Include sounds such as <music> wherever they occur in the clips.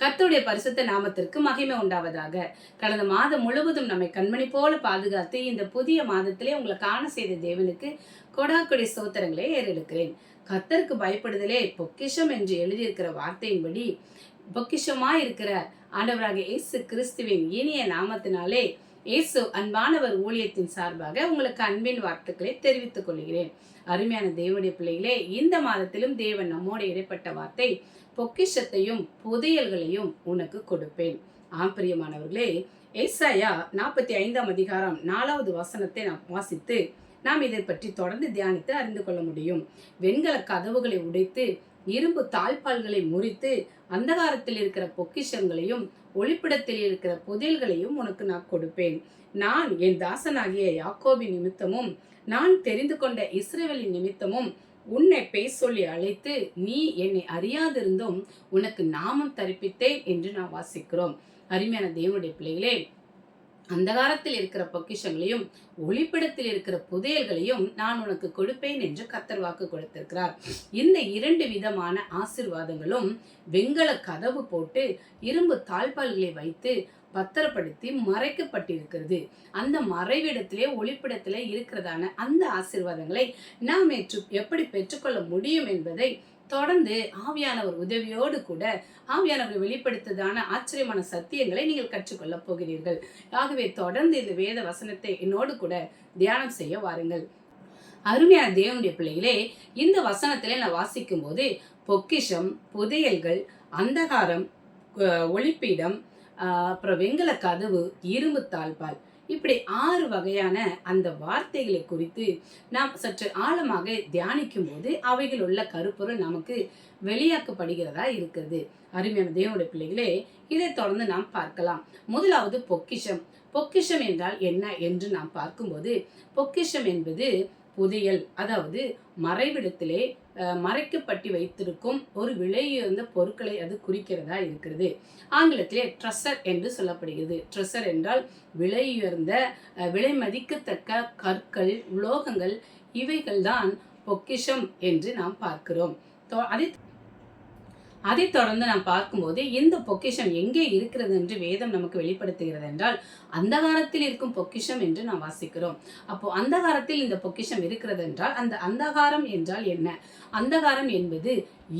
கர்த்தருடைய பரிசுத்த நாமத்திற்கு மகிமை உண்டாவதாக. கடந்த மாதம் முழுவதும் நம்மை கண்மணி போல பாதுகாத்து இந்த புதிய மாதத்திலே உங்களை காண செய்த தேவனுக்கு கொடாக்கொடி சோத்திரங்களை ஏறெடுக்கிறேன். கர்த்தருக்கு பயப்படுதலே பொக்கிஷம் என்று எழுதியிருக்கிற வார்த்தையின்படி பொக்கிஷமா இருக்கிற ஆண்டவராக இயேசு கிறிஸ்துவின் இனிய நாமத்தினாலே இயேசு அன்பானவர் ஊழியத்தின் சார்பாக உங்களுக்கு அன்பின் வார்த்தைகளை தெரிவித்துக் கொள்கிறேன். அருமையான தேவனுடைய பிள்ளைகளே இந்த மாதத்திலும் தேவன் நம்மோடு இடைப்பட்ட வார்த்தை பொக்கிஷத்தையும் புதையல்களையும் உனக்கு கொடுப்பேன். ஆம் பிரியமானவர்களே ஏசாயா நாற்பத்தி ஐந்தாம் அதிகாரம் நாலாவது வசனத்தை நாம் வாசித்து நாம் இதை பற்றி தொடர்ந்து தியானித்து அறிந்து கொள்ள முடியும். வெண்கல கதவுகளை உடைத்து இரும்பு தாழ்பால்களை முறித்து அந்தகாரத்தில் இருக்கிற பொக்கிஷங்களையும் ஒளிப்பிடத்தில் இருக்கிற புதையல்களையும் உனக்கு நான் கொடுப்பேன். நான் என் தாசனாகிய யாக்கோபின் நிமித்தமும் நான் தெரிந்து கொண்ட இஸ்ரேவலின் நிமித்தமும் உன்னை பேச சொல்லி அழைத்து நீ என்னை அறியாதிருந்தும் உனக்கு நாமம் தரிப்பித்தேன் என்று நான் வாசிக்கிறோம். அருமையான தேவனுடைய பிள்ளைகளே அந்தகாரத்தில் இருக்கிற பொக்கிஷங்களையும் ஒளிப்பிடத்தில் இருக்கிற புதையல்களையும் நான் உனக்கு கொடுப்பேன் என்று கத்தர் வாக்கு கொடுத்திருக்கிறார். இந்த இரண்டு விதமான ஆசிர்வாதங்களும் வெண்கல கதவு போட்டு இரும்பு தாழ்பால்களை வைத்து பத்திரப்படுத்தி மறைக்கப்பட்டிருக்கிறது. அந்த மறைவிடத்திலே ஒளிப்பிடத்திலே இருக்கிறதான அந்த ஆசிர்வாதங்களை நாம் ஏற்று எப்படி பெற்றுக்கொள்ள முடியும் என்பதை தொடர்ந்து ஆவியானவர் உதவியோடு கூட ஆவியானவர் வெளிப்படுத்ததான ஆச்சரியமான சத்தியங்களை நீங்கள் கற்றுக்கொள்ள போகிறீர்கள். ஆகவே தொடர்ந்து இந்த வேத வசனத்தை என்னோடு கூட தியானம் செய்ய வாருங்கள். அருமையான தேவனுடைய பிள்ளைகளே இந்த வசனத்திலே நான் வாசிக்கும் போது பொக்கிஷம் புதையல்கள் அந்தகாரம் ஒளிப்பீடம் அப்புறம் வெங்கல கதவு இரும்பு தாழ்பால். இப்படி ஆறு வகையான அந்த வார்த்தைகளை குறித்து நாம் சற்று ஆழமாக தியானிக்கும் போது அவைகள் உள்ள கருப்பொருள் நமக்கு வெளியாக்கப்படுகிறதா இருக்கிறது. அருமையான தேவனுடைய பிள்ளைகளே இதை தொடர்ந்து நாம் பார்க்கலாம். முதலாவது பொக்கிஷம். பொக்கிஷம் என்றால் என்ன என்று நாம் பார்க்கும்போது பொக்கிஷம் என்பது புதையல் அதாவது மறைவிடத்திலே மறைக்கப்பட்டு வைத்திருக்கும் ஒரு விலையுயர்ந்த பொருட்களை அது குறிக்கிறதா இருக்கிறது. ஆங்கிலத்திலே ட்ரெஸ்ஸர் என்று சொல்லப்படுகிறது. ட்ரெஸ்ஸர் என்றால் விலையுயர்ந்த விலை மதிக்கத்தக்க கற்கள் உலோகங்கள் இவைகள்தான் பொக்கிஷம் என்று நாம் பார்க்கிறோம். தொ- அதை அதை தொடர்ந்து நாம் பார்க்கும்போது இந்த பொக்கிஷம் எங்கே இருக்கிறது என்று வேதம் நமக்கு வெளிப்படுத்துகிறது என்றால் அந்தகாரத்தில் இருக்கும் பொக்கிஷம் என்று நாம் வாசிக்கிறோம். அப்போ அந்தகாரத்தில் இந்த பொக்கிஷம் இருக்கிறது என்றால் அந்த அந்தகாரம் என்றால் என்ன? அந்தகாரம் என்பது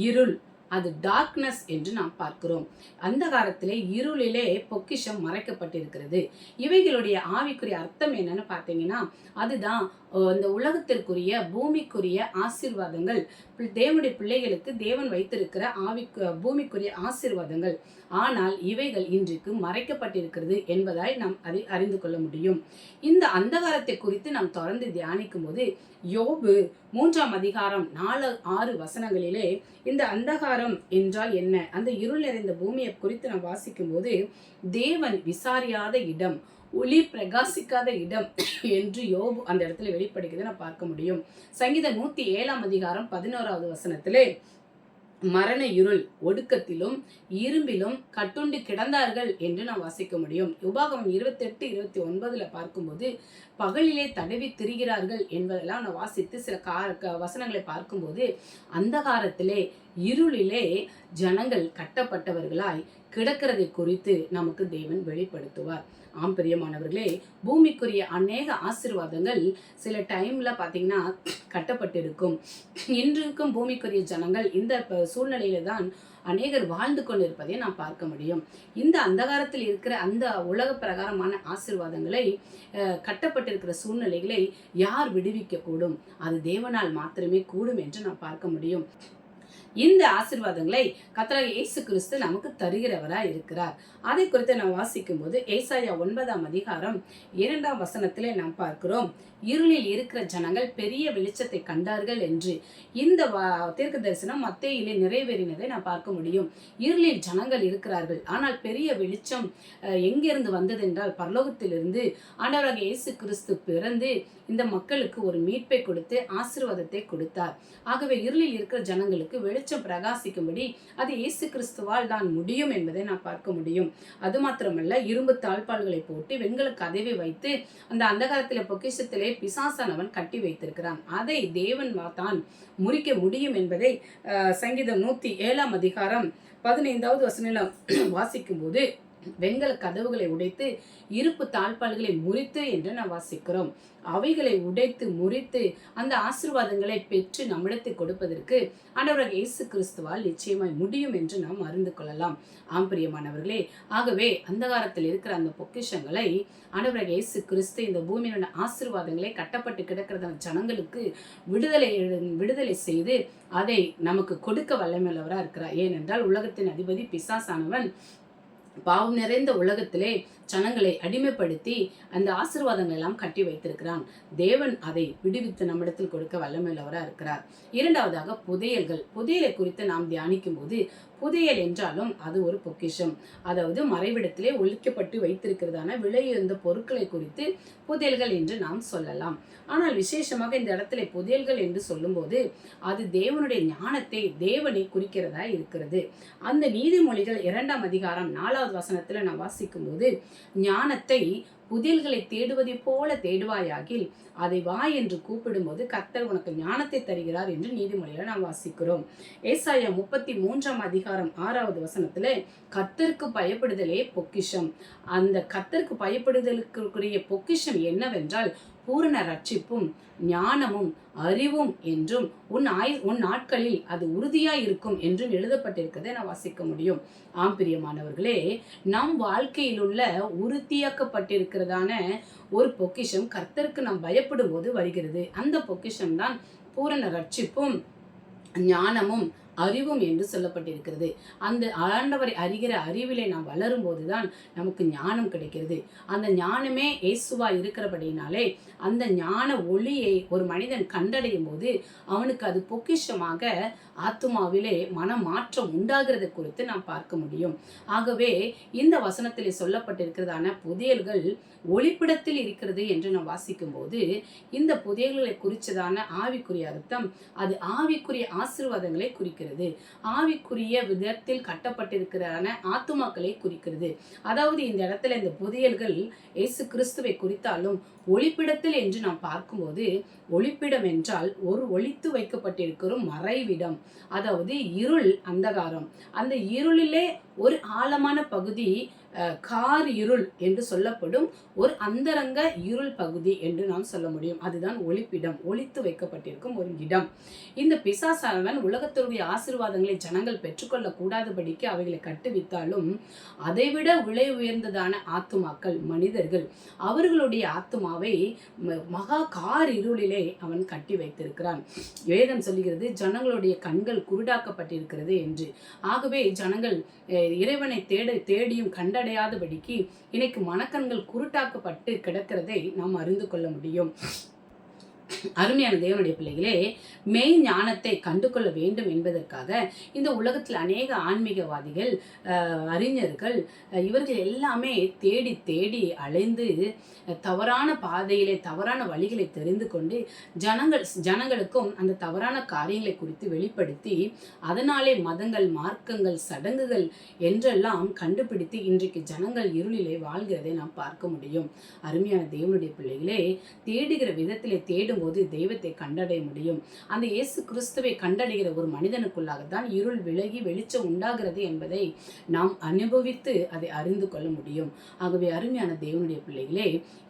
இருள் அது டார்க்னஸ் என்று நாம் பார்க்கிறோம். அந்த காலத்திலே இருளிலே பொக்கிஷம் மறைக்கப்பட்டிருக்கிறது. இவைகளுடைய ஆவிக்குரிய அர்த்தம் என்னன்னு பார்த்தீங்கன்னா அதுதான் இந்த உலகத்திற்குரிய பூமிக்குரிய ஆசீர்வாதங்கள். தேவனுடைய பிள்ளைகளுக்கு தேவன் வைத்திருக்கிற ஆவிக்கு பூமிக்குரிய ஆசீர்வாதங்கள். ஆனால் இவைகள் இன்றைக்கு மறைக்கப்பட்டிருக்கிறது என்பதாய் நாம் அதை அறிந்து கொள்ள முடியும். இந்த அந்தகாரத்தை குறித்து நாம் தொடர்ந்து தியானிக்கும் போது யோபு மூன்றாம் அதிகாரம் நாலு ஆறு வசனங்களிலே இந்த அந்தகாரம் என்றால் என்ன? அந்த இருள் நிறைந்த பூமியை குறித்து நாம் வாசிக்கும் போது தேவன் விசாரியாத இடம் ஒளி பிரகாசிக்காத இடம் என்று யோபு அந்த இடத்துல வெளிப்படுகிறது நான் பார்க்க முடியும். சங்கீதம் நூத்தி ஏழாம் அதிகாரம் பதினோராவது வசனத்திலே மரண இருள் ஒடுக்கத்திலும் இரும்பிலும் கட்டுண்டு கிடந்தார்கள் என்று நாம் வாசிக்க முடியும். உபாகமம் இருபத்தெட்டு இருபத்தி ஒன்பதுல பார்க்கும்போது பகலிலே தடவி திரிகிறார்கள் என்பதெல்லாம் நான் வாசித்து சில கா க- வசனங்களை பார்க்கும்போது அந்தகாரத்திலே இருளிலே ஜனங்கள் கட்டப்பட்டவர்களாய் கிடக்கிறதை குறித்து நமக்கு தேவன் வெளிப்படுத்துவார். ஆம் பிரியமானவர்களே பூமிக்குரிய அநேக ஆசீர்வாதங்கள் சில டைம்ல பாத்தீங்கன்னா கட்டப்பட்டிருக்கும். இன்றிருக்கும் பூமிக்குரிய ஜனங்கள் இந்த சூழ்நிலையில தான் அநேகர் வாழ்ந்து கொண்டிருப்பதை நாம் பார்க்க முடியும். இந்த அந்தகாரத்தில் இருக்கிற அந்த உலக பிரகாரமான ஆசீர்வாதங்களை அஹ், கட்டப்பட்டிருக்கிற சூழ்நிலைகளை யார் விடுவிக்க கூடும் அது தேவனால் மாத்திரமே கூடும் என்று நாம் பார்க்க முடியும். இந்த ஆசீர்வாதங்களை கத்தராக இயேசு கிறிஸ்து நமக்கு தருகிறவராக இருக்கிறார். அதை குறித்து நாம் வாசிக்கும் போது ஏசாயா ஒன்பதாம் அதிகாரம் இரண்டாம் வசனத்திலே நாம் பார்க்கிறோம். இருளில் இருக்கிற ஜனங்கள் பெரிய வெளிச்சத்தை கண்டார்கள் என்று இந்த தீர்க்க தரிசனம் மத்தியிலே நிறைவேறினதை நான் பார்க்க முடியும். இருளில் ஜனங்கள் இருக்கிறார்கள். ஆனால் பெரிய வெளிச்சம் எங்கிருந்து வந்தது என்றால் பரலோகத்திலிருந்து ஆண்டவராக இயேசு கிறிஸ்து பிறந்து இந்த மக்களுக்கு ஒரு மீட்பை கொடுத்து ஆசீர்வாதத்தை கொடுத்தார். ஆகவே இருளில் இருக்கிற ஜனங்களுக்கு வெளிச்சம் பிரகாசிக்கும்படி அது இயேசு கிறிஸ்துவால் தான் முடியும் என்பதை நான் பார்க்க முடியும். அது மாத்திரமல்ல இரும்பு தாழ்பால்களை போட்டு வெண்கல கதவை வைத்து அந்த அந்தகாரத்தில் பொக்கிஷத்திலே பிசாசானவன் கட்டி வைத்திருக்கிறான். அதை தேவன் தான் முறிக்க முடியும் என்பதை சங்கீதம் நூத்தி ஏழாம் அதிகாரம் பதினைந்தாவது வசனம் வாசிக்கும் போது வெண்கல கதவுகளை உடைத்து இருப்பு தாழ்பால்களை முறித்து என்று நாம் வாசிக்கிறோம். அவைகளை உடைத்து முறித்து அந்த ஆசிர்வாதங்களை பெற்று நம்மிடத்தை கொடுப்பதற்கு ஆண்டவராக இயேசு கிறிஸ்துவால் நிச்சயமாய் முடியும் என்று நாம் அறிந்து கொள்ளலாம். ஆம் பிரியமானவர்களே ஆகவே அந்தகாரத்தில் இருக்கிற அந்த பொக்கிஷங்களை ஆண்டவராக இயேசு கிறிஸ்து இந்த பூமியினுடைய ஆசிர்வாதங்களை கட்டப்பட்டு கிடக்கிற ஜனங்களுக்கு விடுதலை விடுதலை செய்து அதை நமக்கு கொடுக்க வல்லமையுள்ளவராக இருக்கிறார். ஏனென்றால் உலகத்தின் அதிபதி பிசாசானவன் பாவம் நிறைந்த உலகத்திலே ஜனங்களை அடிமைப்படுத்தி அந்த ஆசிர்வாதங்கள் எல்லாம் கட்டி வைத்திருக்கிறான். தேவன் அதை விடுவித்து நம்மிடத்தில் கொடுக்க வல்லமையுள்ளவராக இருக்கிறார். இரண்டாவதாக புதையல்கள். புதையலை குறித்து நாம் தியானிக்கும் போது புதையல் என்றாலும் அது ஒரு பொக்கிஷம். அதாவது மறைவிடத்திலே ஒழிக்கப்பட்டு வைத்திருக்கிறதான விலையுயர்ந்த பொருட்களை குறித்து புதையல்கள் என்று நாம் சொல்லலாம். ஆனால் விசேஷமாக இந்த இடத்துல புதையல்கள் என்று சொல்லும்போது அது தேவனுடைய ஞானத்தை தேவனை குறிக்கிறதா இருக்கிறது. அந்த நீதிமொழிகள் இரண்டாம் அதிகாரம் நாலாவது வசனத்தில் நான் வாசிக்கும் போது ஞானத்தை புதியல்களை தேடுவதை போல தேடுவாயாகில் அதை வா என்று கூப்பிடும்போது கர்த்தர் உனக்கு ஞானத்தை தருகிறார் என்று நீதிமொழியில நாம் வாசிக்கிறோம். ஏசாயா முப்பத்தி மூன்றாம் அதிகாரம் ஆறாவது வசனத்துல கத்தருக்கு பயப்படுதலே பொக்கிஷம். அந்த கத்தருக்கு பயப்படுதலுக்குரிய பொக்கிஷம் என்னவென்றால் பூரண ரட்சிப்பும் ஞானமும் அறிவும் என்றும் உன் ஆய் உன் நாட்களில் அது உறுதியாய் இருக்கும் என்றும் எழுதப்பட்டிருக்கதை நான் வாசிக்க முடியும். ஆம் பிரியமானவர்களே நம் வாழ்க்கையில் உள்ள உறுதியாக்கப்பட்டிருக்கிறதான ஒரு பொக்கிஷம் கர்த்தருக்கு நாம் பயப்படும் போது வருகிறது. அந்த பொக்கிஷம் தான் பூரண ரட்சிப்பும் ஞானமும் அறிவும் என்று சொல்லப்பட்டிருக்கிறது. அந்த ஆண்டவரை அறிகிற அறிவிலே நாம் வளரும் போதுதான் நமக்கு ஞானம் கிடைக்கிறது. அந்த ஞானமே இயேசுவா இருக்கிறபடினாலே அந்த ஞான ஒளியை ஒரு மனிதன் கண்டடையும் போது அவனுக்கு அது பொக்கிஷமாக ஆத்மாவிலே மன மாற்றம் உண்டாகிறது குறித்து நாம் பார்க்க முடியும். ஆகவே இந்த வசனத்திலே சொல்லப்பட்டிருக்கிறதான புதியல்கள் ஒளிப்பிடத்தில் இருக்கிறது என்று நாம் வாசிக்கும் போது இந்த புதியல்களை குறித்ததான ஆவிக்குரிய அர்த்தம் அது ஆவிக்குரிய ஆசிர்வாதங்களை குறிக்கிறது. குறிக்கிறது. ஆவிக்குரிய விதத்தில் கட்டப்பட்டிருக்கிறான ஆத்துமாக்களை குறிக்கிறது. அதாவது இந்த இடத்துல இந்த புதியல்கள் இயேசு கிறிஸ்துவை குறித்தாலும் ஒளிப்பிடத்தில் என்று நாம் பார்க்கும்போது ஒளிப்பிடம் என்றால் ஒரு ஒளித்து வைக்கப்பட்டிருக்கிற மறைவிடம். அதாவது இருள் அந்தகாரம். அந்த இருளிலே ஒரு ஆழமான பகுதி கார் இருள் என்று சொல்லப்படும் ஒரு அந்தரங்க இருள் பகுதி என்று நாம் சொல்ல முடியும். அதுதான் ஒளிப்பிடம். ஒழித்து வைக்கப்பட்டிருக்கும் ஒரு இடம். இந்த பிசாசானவன் உலகத்தினுடைய ஆசீர்வாதங்களை ஜனங்கள் பெற்றுக்கொள்ள கூடாதபடிக்கு அவைகளை கட்டுவித்தாலும் அதைவிட விலை உயர்ந்ததான ஆத்துமாக்கள் மனிதர்கள் அவர்களுடைய ஆத்துமாவை மகா கார் இருளிலே அவன் கட்டி வைத்திருக்கிறான். வேதம் சொல்லுகிறது ஜனங்களுடைய கண்கள் குருடாக்கப்பட்டிருக்கிறது என்று. ஆகவே ஜனங்கள் இறைவனை தேட தேடியும் கண்ட சென்றடையாதபடிக்கு இன்னைக்கு மனக்கண்கள் குருட்டாக்கப்பட்டு கிடக்கிறதை நாம் அறிந்து கொள்ள முடியும். அருமையான தேவனுடைய பிள்ளைகளே மெய் ஞானத்தை கண்டு கொள்ள வேண்டும் என்பதற்காக இந்த உலகத்தில் அநேக ஆன்மீகவாதிகள் அறிஞர்கள் இவர்கள் எல்லாமே தேடி தேடி அலைந்து தவறான பாதையிலே தவறான வழிகளை தெரிந்து கொண்டு ஜனங்கள் ஜனங்களுக்கும் அந்த தவறான காரியங்களை குறித்து வெளிப்படுத்தி அதனாலே மதங்கள் மார்க்கங்கள் சடங்குகள் என்றெல்லாம் கண்டுபிடித்து இன்றைக்கு ஜனங்கள் இருளிலே வாழ்கிறதை நாம் பார்க்க முடியும். அருமையான தேவனுடைய பிள்ளைகளே தேடுகிற விதத்திலே தேடும் போது தெய்வத்தை கண்டடைய முடியும். அந்த இயேசு கிறிஸ்துவை கண்டடைகிற ஒரு மனிதனுக்குள்ளாகத்தான் இருள் விலகி வெளிச்சம் உண்டாகிறது என்பதை நாம் அனுபவித்து அதை அறிந்து கொள்ள முடியும். ஆகவே அருமையான தேவனுடைய பிள்ளைகளே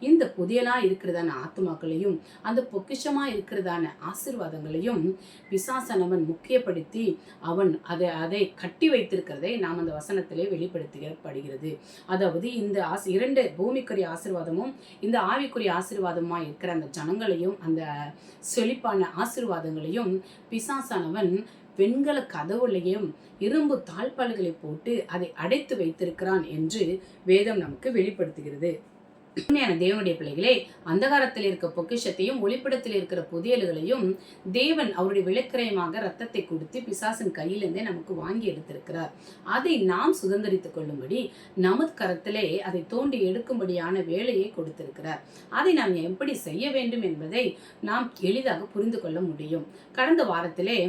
இந்த புதியலா இருக்கிறதான ஆத்மாக்களையும் அந்த பொக்கிஷமா இருக்கிறதான ஆசிர்வாதங்களையும் பிசாசனவன் முக்கியப்படுத்தி அவன் அதை அதை கட்டி வைத்திருக்கிறதை நாம் அந்த வசனத்திலே வெளிப்படுத்தப்படுகிறது. அதாவது இந்த ஆசி இரண்டு பூமிக்குரிய ஆசிர்வாதமும் இந்த ஆவிக்குரிய ஆசிர்வாதமாக இருக்கிற அந்த ஜனங்களையும் அந்த செழிப்பான ஆசிர்வாதங்களையும் பிசாசானவன் வெண்கல கதவுலையும் இரும்பு தாழ்பால்களை போட்டு அதை அடைத்து வைத்திருக்கிறான் என்று வேதம் நமக்கு வெளிப்படுத்துகிறது. உண்மையான தேவனுடைய பிள்ளைகளே அந்தகாரத்தில் இருக்க பொக்கிஷத்தையும் ஒளிப்படத்தில் இருக்கிற புதியல்களையும் தேவன் அவருடைய விளக்கிரயமாக ரத்தத்தை கொடுத்து பிசாசின் கையிலிருந்தே நமக்கு வாங்கி எடுத்திருக்கிறார். அதை நாம் சுதந்திரித்துக் கொள்ளும்படி நமது கரத்திலே அதை தோண்டி எடுக்கும்படியான வேலையை கொடுத்திருக்கிறார். அதை நாம் எப்படி செய்ய வேண்டும் என்பதை நாம் எளிதாக புரிந்து கொள்ள முடியும். கடந்த வாரத்திலே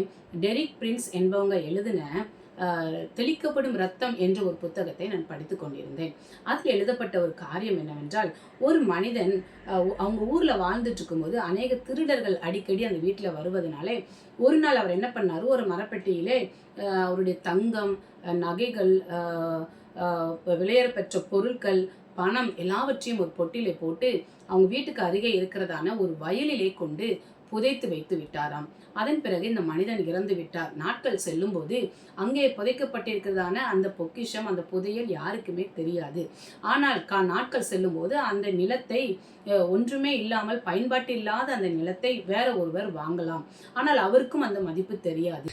டெரிக் பிரின்ஸ் என்பவங்க எழுதின தெளிக்கப்படும் ரத்தம் என்ற ஒரு புத்தகத்தை நான் படித்து கொண்டிருந்தேன். அதில் எழுதப்பட்ட ஒரு காரியம் என்னவென்றால் ஒரு மனிதன் அவங்க ஊரில் வாழ்ந்துட்டு இருக்கும்போது அநேக திருடர்கள் அடிக்கடி அந்த வீட்டில் வருவதனாலே ஒரு நாள் அவர் என்ன பண்ணார்? ஒரு மரப்பெட்டியிலே அவருடைய தங்கம் நகைகள் அஹ், பெற்ற பொருட்கள் பணம் எல்லாவற்றையும் ஒரு பொட்டிலே போட்டு அவங்க வீட்டுக்கு அருகே இருக்கிறதான ஒரு வயலிலே கொண்டு புதைத்து வைத்து விட்டாராம். அதன் பிறகு இந்த மனிதன் இறந்து விட்டார். நாட்கள் செல்லும்போது அங்கே புதைக்கப்பட்டிருக்கிறதான அந்த பொக்கிஷம் அந்த புதையல் யாருக்குமே தெரியாது. ஆனால் கா நாட்கள் செல்லும்போது அந்த நிலத்தை அஹ், ஒன்றுமே இல்லாமல் பயன்பாட்டு இல்லாத அந்த நிலத்தை வேற ஒருவர் வாங்கலாம். ஆனால் அவருக்கும் அந்த மதிப்பு தெரியாது.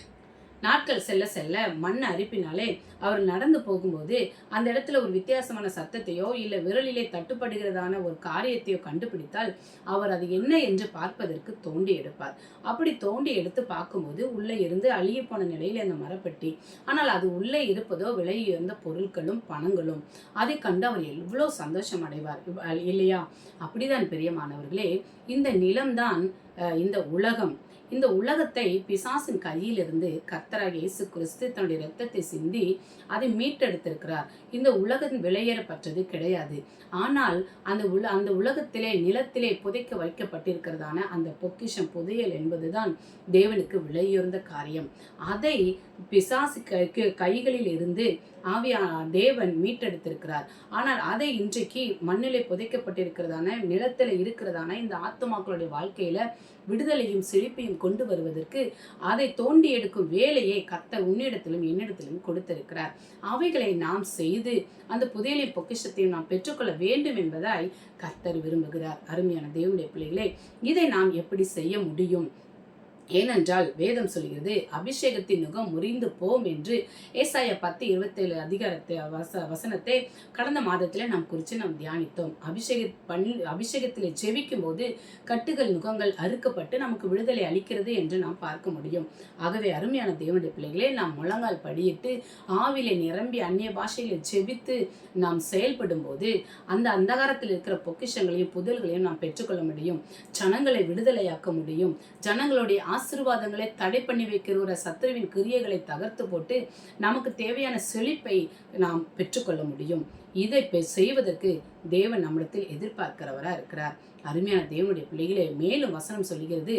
நாட்கள் செல்ல செல்ல மண் அரிப்பினாலே அவர் நடந்து போகும்போது அந்த இடத்துல ஒரு வித்தியாசமான சத்தத்தையோ இல்லை விரலிலே தட்டுப்படுகிறதான ஒரு காரியத்தையோ கண்டுபிடித்தால் அவர் அது என்ன என்று பார்ப்பதற்கு தோண்டி எடுப்பார். அப்படி தோண்டி எடுத்து பார்க்கும்போது உள்ளே இருந்து அழிய போன நிலையில் அந்த மரப்பெட்டி. ஆனால் அது உள்ளே இருப்பதோ விலை உயர்ந்த பொருட்களும் பணங்களும். அதை கண்டு அவர் எவ்வளோ சந்தோஷம் அடைவார். இல்லையா? அப்படிதான் பெரியமானவர்களே இந்த நிலம்தான் இந்த உலகம். இந்த உலகத்தை பிசாசின் கையிலிருந்து கர்த்தராக இயேசு கிறிஸ்து தன்னுடைய ரத்தத்தை சிந்தி அதை மீட்டெடுத்திருக்கிறார். இந்த உலகம் விலையேறப்பட்டது கிடையாது. ஆனால் அந்த உல அந்த உலகத்திலே நிலத்திலே புதைக்க வைக்கப்பட்டிருக்கிறதான அந்த பொக்கிஷம் புதையல் என்பதுதான் தேவனுக்கு விலையுயர்ந்த காரியம். அதை பிசாசு கைகளில் இருந்து ஆவியா தேவன் மீட்டெடுத்திருக்கிறார். ஆனால் அதை இன்றைக்கு மண்ணிலே புதைக்கப்பட்டிருக்கிறதான நிலத்தில் இருக்கிறதான இந்த ஆத்துமாக்களுடைய வாழ்க்கையில விடுதலையும் செழிப்பையும் கொண்டு வருவதற்கு அதை தோண்டி எடுக்கும் வேலையை கத்த உன்னிடத்திலும் என்னிடத்திலும் கொடுத்திருக்கிறார். அவைகளை நாம் செய்து அந்த புதையலின் பொக்கிஷத்தையும் நாம் பெற்றுக்கொள்ள வேண்டும் என்பதாய் கத்தர் விரும்புகிறார். அருமையான தேவனுடைய பிள்ளைகளே இதை நாம் எப்படி செய்ய முடியும்? ஏனென்றால் வேதம் சொல்கிறது அபிஷேகத்தின் நுகம் முறிந்து போம் என்று. ஏசாய பத்து இருபத்தேழு அதிகாரத்தை வச வசனத்தை கடந்த மாதத்தில் நாம் குறித்து நாம் தியானித்தோம். அபிஷேக பண் அபிஷேகத்தில் ஜெபிக்கும் போது கட்டுகள் நுகங்கள் அறுக்கப்பட்டு நமக்கு விடுதலை அளிக்கிறது என்று நாம் பார்க்க முடியும். ஆகவே அருமையான தேவனுடைய பிள்ளைகளே நாம் முழங்கால் படியிட்டு ஆவிலை நிரம்பி அந்நிய பாஷையில் ஜெபித்து நாம் செயல்படும் போது அந்த அந்தகாரத்தில் இருக்கிற பொக்கிஷங்களையும் புதல்களையும் நாம் பெற்றுக்கொள்ள முடியும். ஜனங்களை விடுதலையாக்க முடியும். ஜனங்களுடைய ஆசீர்வாதங்களை தடை பண்ணி வைக்கிற ஒரு சத்துருவின் கிரியைகளை தகர்த்து போட்டு நமக்கு தேவையான செழிப்பை நாம் பெற்றுக்கொள்ள முடியும். இதை செய்வதற்கு தேவன் நம்மிடத்தில் எதிர்பார்க்கிறவராக இருக்கிறார். அருமையான தேவனுடைய பிள்ளைகளே மேலும் வசனம் சொல்கிறது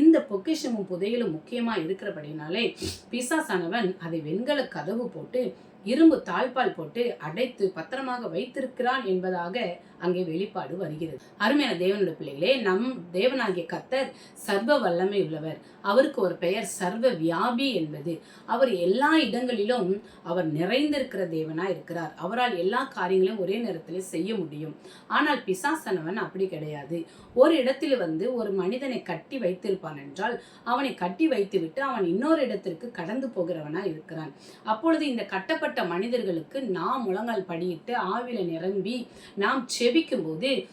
இந்த பொக்கிஷமும் புதையிலும் முக்கியமாக இருக்கிறபடினாலே பிசாசானவன் அதை வெண்கல கதவு போட்டு இரும்பு தாழ்பால் போட்டு அடைத்து பத்திரமாக வைத்திருக்கிறான் என்பதாக அங்கே வெளிப்பாடு வருகிறது. அருமையான தேவனுடைய பிள்ளைகளே நம் தேவனாகிய கத்தர் சர்வ வல்லமை உள்ளவர். அவருக்கு ஒரு பெயர் சர்வ வியாபி என்பது. அவர் எல்லா இடங்களிலும் அவர் நிறைந்திருக்கிற தேவனா இருக்கிறார். அவரால் எல்லா காரியங்களையும் ஒரே நேரத்தில் செய்ய முடியும். ஆனால் பிசாசனவன் அப்படி கிடையாது. ஒரு இடத்தில் வந்து ஒரு மனிதனை கட்டி வைத்திருப்பான் என்றால் அவனை கட்டி வைத்துவிட்டு அவன் இன்னொரு இடத்திற்கு கடந்து போகிறவனா இருக்கிறான். அப்பொழுது இந்த கட்டப்பட்ட மனிதர்களுக்கு நாம் முழங்கால் படியிட்டு ஆவில நிரம்பி நாம் செபிக்கும் போது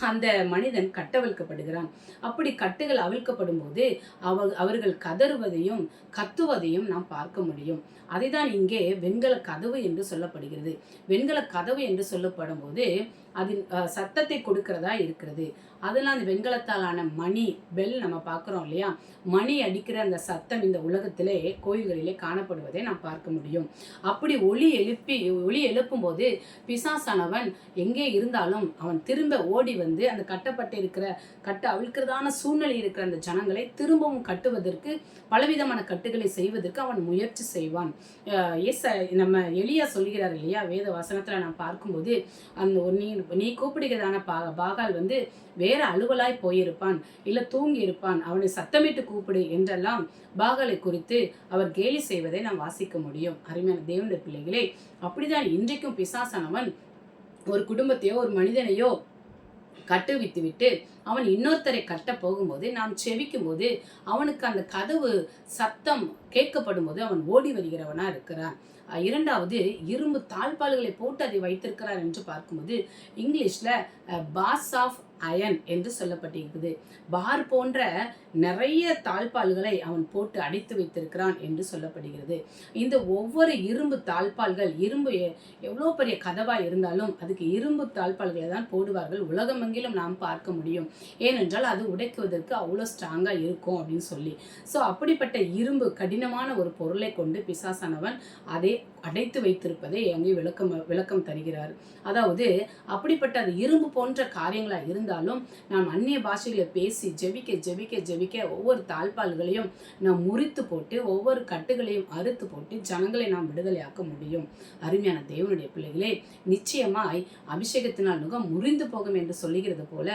அந்த மனிதன் கட்டவிழ்க்கப்படுகிறான். அப்படி கட்டுகள் அவிழ்க்கப்படும் போது அவ அவர்கள் கதறுவதையும் கத்துவதையும் நாம் பார்க்க முடியும். அதைதான் இங்கே வெண்கல கதவு என்று சொல்லப்படுகிறது. வெண்கல கதவு என்று சொல்லப்படும் போது அதில் சத்தத்தை கொடுக்கிறதா இருக்கிறது. அதெல்லாம் அந்த வெண்கலத்தாலான மணி பெல் நம்ம பார்க்குறோம் இல்லையா? மணி அடிக்கிற அந்த சத்தம் இந்த உலகத்திலே கோயில்களிலே காணப்படுவதை நாம் பார்க்க முடியும். அப்படி ஒளி எழுப்பி ஒளி எழுப்பும்போது பிசாசானவன் எங்கே இருந்தாலும் அவன் திரும்ப ஓடி வந்து அந்த கட்டப்பட்டு இருக்கிற கட்ட அவிழ்க்கிறதான சூழ்நிலை இருக்கிற அந்த ஜனங்களை திரும்பவும் கட்டுவதற்கு பலவிதமான கட்டுகளை செய்வதற்கு அவன் முயற்சி செய்வான். எஸ் ஏச நம்ம எளியா சொல்கிறார் இல்லையா வேத வசனத்தில் நான் பார்க்கும்போது அந்த ஒன்னியின் நீ நீ கூப்பிடுகிறதான பா பாகால் வந்து வேற அலுவலாய் போயிருப்பான் இல்ல தூங்கி இருப்பான் அவனை சத்தமிட்டு கூப்பிடு என்றெல்லாம் பாகாலை குறித்து அவர் கேலி செய்வதை நாம் வாசிக்க முடியும். அருமையான தேவனுடைய பிள்ளைகளே அப்படிதான் இன்றைக்கும் பிசாசானவன் ஒரு குடும்பத்தையோ ஒரு மனிதனையோ கட்டுவித்து விட்டு அவன் இன்னொருத்தரை கட்ட போகும்போது நாம் செவிக்கும் போது அவனுக்கு அந்த கதவு சத்தம் கேட்கப்படும் போது அவன் ஓடி வருகிறவனா இருக்கிறான். இரண்டாவது இரும்பு தாழ்பால்களை போட்டு அதை வைத்திருக்கிறார் என்று பார்க்கும்போது இங்கிலீஷில் பாஸ் ஆஃப் அயன் என்று சொல்லப்பட்டிருக்குது. பார் போன்ற நிறைய தாழ்பால்களை அவன் போட்டு அடைத்து வைத்திருக்கிறான் என்று சொல்லப்படுகிறது. இந்த ஒவ்வொரு இரும்பு தாழ்பால்கள் இரும்பு எ- எவ்வளோ பெரிய கதவாக இருந்தாலும் அதுக்கு இரும்பு தாழ்பால்களை தான் போடுவார்கள். உலகமெங்கிலும் நாம் பார்க்க முடியும். ஏனென்றால் அது உடைக்குவதற்கு அவ்வளோ ஸ்ட்ராங்காக இருக்கும் அப்படின்னு சொல்லி. ஸோ அப்படிப்பட்ட இரும்பு கடினமான ஒரு பொருளை கொண்டு பிசாசானவன் அதை அடைத்து வைத்திருப்பதை அங்கே விளக்கம் விளக்கம் தருகிறார். அதாவது அப்படிப்பட்ட அது இரும்பு போன்ற காரியங்களாக இருந்து இருந்தாலும் நாம் அந்நிய பாஷைகளை பேசி ஜெபிக்க ஜெபிக்க ஜெபிக்க ஒவ்வொரு தாழ்பால்களையும் நாம் முறித்து போட்டு ஒவ்வொரு கட்டுகளையும் அறுத்து போட்டு ஜனங்களை நாம் விடுதலையாக்க முடியும். அருமையான தேவனுடைய பிள்ளைகளே நிச்சயமாய் அபிஷேகத்தினால் நுகம் முறிந்து போகும் என்று சொல்லுகிறது போல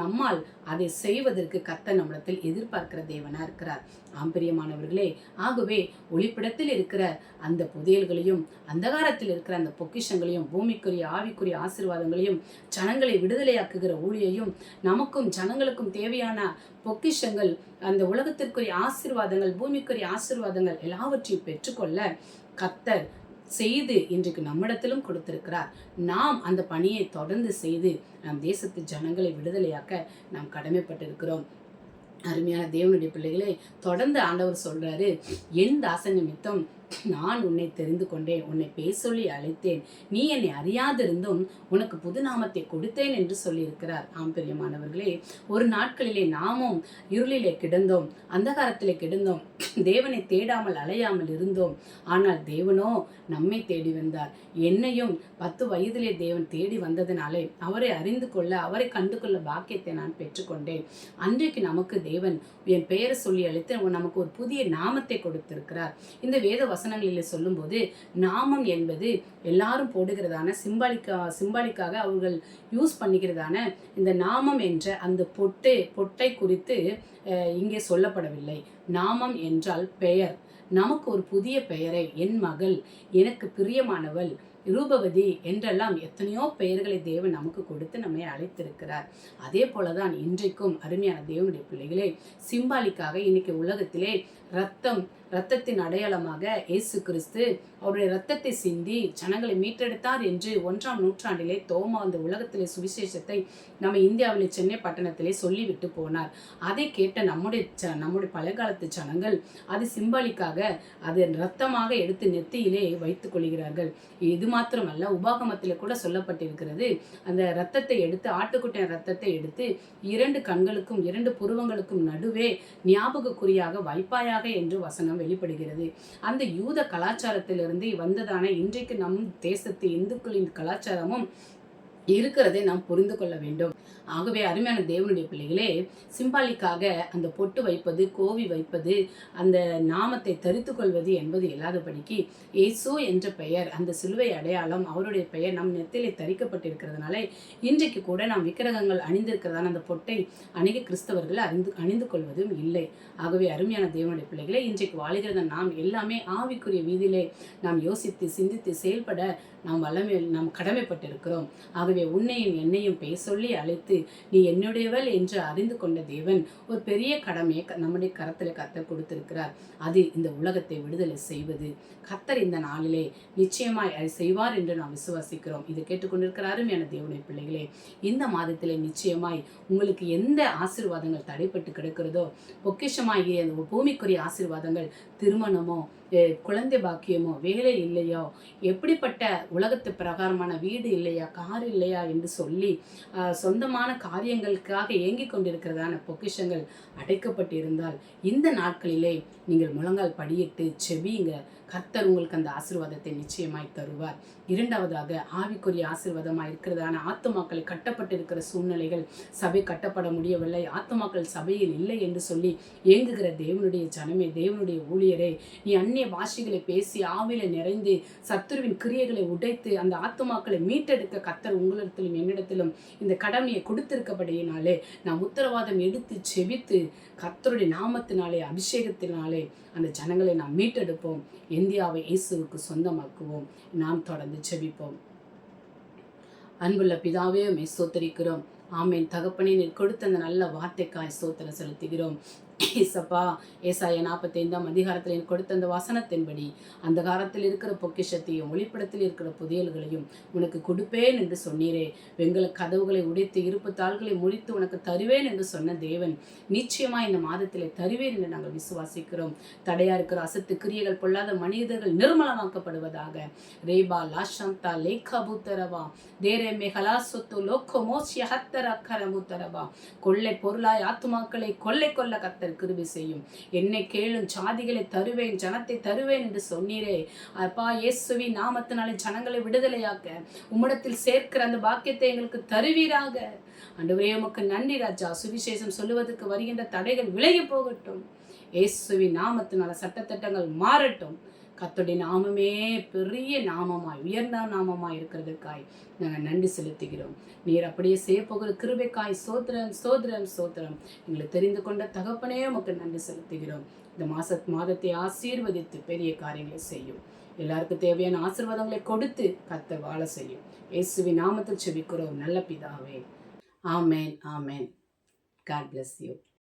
நம்மால் அதை செய்வதற்கு கத்த நம்மிடத்தில் எதிர்பார்க்கிற தேவனா இருக்கிறார். ஆம்பரியமானவர்களே ஆகவே ஒளிப்பிடத்தில் இருக்கிற அந்த புதையல்களையும் அந்தகாரத்தில் இருக்கிற அந்த பொக்கிஷங்களையும் பூமிக்குரிய ஆவிக்குரிய ஆசீர்வாதங்களையும் ஜனங்களை விடுதலையாக்குகிற ஊழியையும் நமக்கும் ஜனங்களுக்கும் தேவையான பொக்கிஷங்கள் அந்த உலகத்திற்குரிய ஆசிர்வாதங்கள் பூமிக்குரிய ஆசீர்வாதங்கள் எல்லாவற்றையும் பெற்றுக்கொள்ள கத்தர் செய்து இன்றைக்கு நம்மிடத்திலும் கொடுத்திருக்கிறார். நாம் அந்த பணியை தொடர்ந்து செய்து நம் தேசத்து ஜனங்களை விடுதலையாக்க நாம் கடமைப்பட்டிருக்கிறோம். அருமையான தேவனுடைய பிள்ளைகளை தொடர்ந்து ஆண்டவர் சொல்றாரு என் தாசன் நிமித்தம் நான் உன்னை தெரிந்து கொண்டேன் உன்னை பேர் சொல்லி அழைத்தேன். நீ என்னை அறியாதிருந்தும் உனக்கு புது நாமத்தை கொடுத்தேன் என்று சொல்லியிருக்கிறார். ஆம் பிரியமானவர்களே ஒரு நாட்களிலே நாமும் இருளிலே கிடந்தோம் அந்தகாரத்திலே கிடந்தோம். <clears throat> தேவனை தேடாமல் அலையாமல் இருந்தோம். ஆனால் தேவனோ நம்மை தேடி வந்தார். என்னையும் பத்து வயதிலே தேவன் தேடி வந்ததினாலே அவரை அறிந்து கொள்ள அவரை கண்டு கொள்ள பாக்கியத்தை நான் பெற்றுக்கொண்டேன். அன்றைக்கு நமக்கு தேவன் என் பெயரை சொல்லி அழைத்து நமக்கு ஒரு புதிய நாமத்தை கொடுத்திருக்கிறார். இந்த வேத வசனங்களில் சொல்லும்போது நாமம் என்பது எல்லாரும் போடுகிறதான சிம்பாலிக்கா சிம்பாலிக்காக அவர்கள் யூஸ் பண்ணிக்கிறதான இந்த நாமம் என்ற அந்த பொட்டு பொட்டை குறித்து இங்கே சொல்லப்படவில்லை. நாமம் என்றால் பெயர். நமக்கு ஒரு புதிய பெயரை என் மகள் எனக்கு பிரியமானவள் ரூபவதி என்றெல்லாம் எத்தனையோ பெயர்களை தேவன் நமக்கு கொடுத்து நம்மை அழைத்திருக்கிறார். அதே போலதான் இன்றைக்கும் அருமையான தேவனுடைய பிள்ளைகளே சிம்பாலிக்காக இன்னைக்கு உலகத்திலே ரத்தம் ரத்தத்தின் அடையாளமாக இயேசு கிறிஸ்து அவருடைய ரத்தத்தை சிந்தி ஜனங்களை மீட்டெடுத்தார் என்று ஒன்றாம் நூற்றாண்டிலே தோமா அந்த உலகத்திலே சுவிசேஷத்தை நம்ம இந்தியாவிலே சென்னை பட்டணத்திலே சொல்லிவிட்டு போனார். அதை கேட்ட நம்முடைய ஜ- நம்முடைய பழங்காலத்து ஜனங்கள் அது சிம்பாலிக்காக அது ரத்தமாக எடுத்து நெத்தியிலே வைத்துக் கொள்கிறார்கள். இது மாத்திரமல்ல உபாகமத்தில் கூட சொல்லப்பட்டிருக்கிறது. அந்த ரத்தத்தை எடுத்து ஆட்டுக்குட்டியின் ரத்தத்தை எடுத்து இரண்டு கண்களுக்கும் இரண்டு புருவங்களுக்கும் நடுவே ஞாபகக்குறியாக வைப்பாயாக என்று வசனம் வெளிப்படுகிறது. அந்த யூத கலாச்சாரத்திலிருந்து வந்ததான இன்றைக்கு நம் தேசத்து இந்துக்களின் கலாச்சாரமும் இருக்கிறதை நாம் புரிந்து கொள்ள வேண்டும். ஆகவே அருமையான தேவனுடைய பிள்ளைகளே சிம்பாலிக்காக அந்த பொட்டு வைப்பது கோவி வைப்பது அந்த நாமத்தை தரித்து கொள்வது என்பது இல்லாதபடிக்கு ஏசு என்ற பெயர் அந்த சிலுவை அடையாளம் அவருடைய பெயர் நம் நெத்திலே தரிக்கப்பட்டிருக்கிறதுனால இன்றைக்கு கூட நாம் விக்கிரகங்கள் அணிந்திருக்கிறதான அந்த பொட்டை அநேக கிறிஸ்தவர்கள் அறிந்து அணிந்து கொள்வதும் இல்லை. ஆகவே அருமையான தேவனுடைய பிள்ளைகளே இன்றைக்கு வாழ்கிறத நாம் எல்லாமே ஆவிக்குரிய வீதியிலே நாம் யோசித்து சிந்தித்து செயல்பட நாம் வல்லமை நாம் கடமைப்பட்டிருக்கிறோம். ஆகவே உன்னையும் என்னையும் பெயர் சொல்லி அழைத்து நீ என்னுடையவள் என்று அறிந்து கொண்ட தேவன் ஒரு பெரிய கடமையை நம்முடைய கரத்தில் கத்தர் கொடுத்திருக்கிறார். அது இந்த உலகத்தை விடுதலை செய்வது. கத்தர் இந்த நாளிலே நிச்சயமாய் அதை செய்வார் என்று நாம் விசுவாசிக்கிறோம். இதை கேட்டுக்கொண்டிருக்கிற அருமையான தேவனுடைய பிள்ளைகளே இந்த மாதத்திலே நிச்சயமாய் உங்களுக்கு எந்த ஆசீர்வாதங்கள் தடைப்பட்டு கிடக்கிறதோ பொக்கிஷமாகிய அந்த பூமிக்குரிய ஆசீர்வாதங்கள் திருமணமோ குழந்தை பாக்கியமோ வேலை இல்லையோ எப்படிப்பட்ட உலகத்து பிரகாரமான வீடு இல்லையா கார் இல்லையா என்று சொல்லி சொந்தமான காரியங்களுக்காக ஏங்கி கொண்டிருக்கிறதான பொக்கிஷங்கள் அடைக்கப்பட்டிருந்தால் இந்த நாட்களிலே நீங்கள் முழங்கால் படியிட்டு செவியுங்க கர்த்தர் உங்களுக்கு அந்த ஆசீர்வாதத்தை நிச்சயமாய் தருவார். இரண்டாவதாக ஆவிக்குரிய ஆசிர்வாதமாக இருக்கிறதான ஆத்துமாக்களை கட்டப்பட்டிருக்கிற சூழ்நிலைகள் சபை கட்டப்பட முடியவில்லை. ஆத்துமாக்கள் சபையில் இல்லை என்று சொல்லி ஏங்குகிற தேவனுடைய ஜனமே தேவனுடைய ஊழியரே நீ அந்நிய பாஷைகளை பேசி ஆவில நிறைந்து சத்துருவின் கிரியைகளை உடைத்து அந்த ஆத்துமாக்களை மீட்டெடுக்க கத்தர் உங்களிடத்திலும் என்னிடத்திலும் இந்த கடமையை கொடுத்திருக்கபடியினாலே நாம் உத்தரவாதம் எடுத்து செவித்து கர்த்தருடைய நாமத்தினாலே அபிஷேகத்தினாலே அந்த ஜனங்களை நாம் மீட்டெடுப்போம். இந்தியாவை இயேசுவுக்கு சொந்தமாக்குவோம். நாம் தொடர்ந்து செபிப்போம். அன்புள்ள பிதாவே உம்மை சோத்தரிக்கிறோம் ஆமேன். தகப்பனே நீர் கொடுத்த அந்த நல்ல வார்த்தைக்காய் சோத்திரம் செலுத்துகிறோம். ஏசப்பா ஏசாய நாற்பத்தைந்தாம் அதிகாரத்தில் கொடுத்த அந்த வசனத்தின்படி அந்த காலத்தில் இருக்கிற பொக்கிஷத்தையும் ஒளிப்படத்தில் இருக்கிற புதையல்களையும் உனக்கு கொடுப்பேன் என்று சொன்னீரே. வெங்கல கதவுகளை உடைத்து இருப்பு தாள்களை முடித்து உனக்கு தருவேன் என்று சொன்ன தேவன் நிச்சயமா இந்த மாதத்திலே தருவேன் என்று நாங்கள் விசுவாசிக்கிறோம். தடையா இருக்கிற அசத்து கிரியைகள் பொல்லாத மனிதர்கள் நிர்மலமாக்கப்படுவதாக. ரேபா லாஷந்தா லேகா பூத்தரவா தேரே மெகலா சொத்து லோக்கோ மோசிய ஹத்தர அக்கரமுத்தரவா கொள்ளை பொருளாய் ஆத்துமாக்களை கொள்ளை கொள்ள கத்த கர்த்தர் கிருபி செய்யும். என்னை கேளும் சாதிகளை தருவேன் ஜனத்தை தருவேன் என்று சொன்னீரே. அப்பா இயேசுவி நாமத்தினாலே ஜனங்களை விடுதலையாக்க உம்மிடத்தில் சேர்க்கிற அந்த பாக்கியத்தை எங்களுக்கு தருவீராக. அன்றுவே உமக்கு நன்றி ராஜா. சுவிசேஷம் சொல்லுவதற்கு வருகின்ற தடைகள் விலகி போகட்டும். இயேசுவி நாமத்தினால சட்டத்திட்டங்கள் மாறட்டும். கத்துடைய நாமமே பெரிய நாமமாய் உயர்ந்த நாமமாய் இருக்கிறதுக்காய் நாங்கள் நன்றி செலுத்துகிறோம். நீர் அப்படியே செய்ய போகிற கிருபைக்காய் சோத்திரம் சோத்திரம் சோத்திரம். எங்களை தெரிந்து கொண்ட தகப்பனே உமக்கு நன்றி செலுத்துகிறோம். இந்த மாச மாதத்தை ஆசீர்வதித்து பெரிய காரியங்களை செய்யும். எல்லாருக்கும் தேவையான ஆசீர்வாதங்களை கொடுத்து கத்த வாழ செய்யும். இயேசுவி நாமத்தில் செபிக்கிறோம். நல்ல பிதாவே. ஆமேன் ஆமேன். God bless you